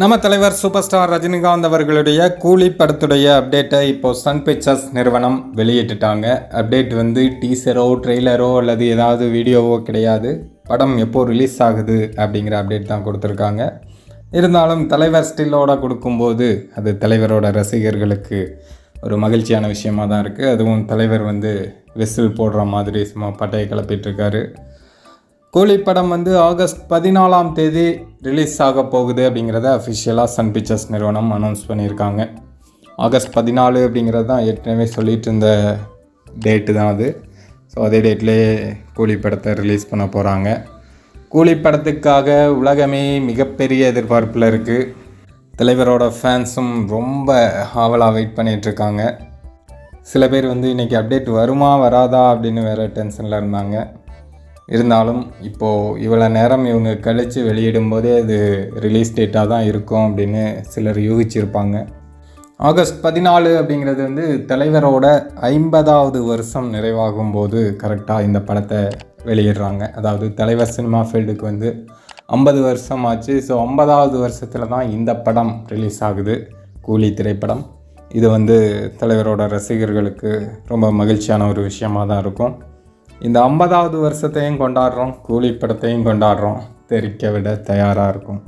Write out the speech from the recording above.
நம்ம தலைவர் super star Rajinikanth அவர்களுடைய கூலி படத்துடைய அப்டேட்டை இப்போ சன் பிக்சர்ஸ் நிறுவனம் வெளியிட்டுட்டாங்க. அப்டேட் வந்து டீசரோ ட்ரெய்லரோ அல்லது ஏதாவது வீடியோவோ கிடையாது. படம் எப்போ ரிலீஸ் ஆகுது அப்படிங்கிற அப்டேட் தான் கொடுத்துருக்காங்க. இருந்தாலும் தலைவர் ஸ்டில்லோட கொடுக்கும்போது அது தலைவரோட ரசிகர்களுக்கு ஒரு மகிழ்ச்சியான விஷயமாக தான் இருக்குது அதுவும் தலைவர் வந்து விசில் போடுற மாதிரி சும்மா பட்டையை கிளப்பிட்டுருக்காரு கூலி படம் வந்து ஆகஸ்ட் பதினாலாம் தேதி ரிலீஸ் ஆக போகுது அப்படிங்கிறத அஃபிஷியலாக சன் பிக்சர்ஸ் நிறுவனம் அனௌன்ஸ் பண்ணியிருக்காங்க. ஆகஸ்ட் பதினாலு அப்படிங்கிறது தான் ஏற்கனவே சொல்லிட்டு இருந்த டேட்டு தான் அது. ஸோ அதே டேட்லேயே கூலி படத்தை ரிலீஸ் பண்ண போகிறாங்க கூலி படத்துக்காக உலகமே மிகப்பெரிய எதிர்பார்ப்பில் இருக்குது தலைவரோட ஃபேன்ஸும் ரொம்ப ஆவலாக வெயிட் பண்ணிகிட்ருக்காங்க சில பேர் வந்து இன்றைக்கி அப்டேட் வருமா வராதா? அப்படின்னு வேறு டென்ஷனில் இருந்தாங்க. இருந்தாலும் இப்போது இவ்வளோ நேரம் இவங்க கழித்து வெளியிடும்போதே அது ரிலீஸ் டேட்டாக தான் இருக்கும் அப்படின்னு சிலர் யூகிச்சிருப்பாங்க. ஆகஸ்ட் பதினாலு அப்படிங்கிறது வந்து தலைவரோட ஐம்பதாவது வருஷம் நிறைவாகும் போது கரெக்டாக இந்த படத்தை வெளியிடுறாங்க. அதாவது தலைவர் சினிமா ஃபீல்டுக்கு வந்து ஐம்பது வருஷம் ஆச்சு. ஸோ ஐம்பதாவது வருஷத்தில் தான் இந்த படம் ரிலீஸ் ஆகுது. கூலி திரைப்படம். இது வந்து தலைவரோட ரசிகர்களுக்கு ரொம்ப மகிழ்ச்சியான ஒரு விஷயமாக தான் இருக்கும். இந்த ஐம்பதாவது வருஷத்தையும் கொண்டாடுறோம் கூலி படத்தையும் கொண்டாடுறோம். தெரிக்க விட தயாராக இருக்கும்.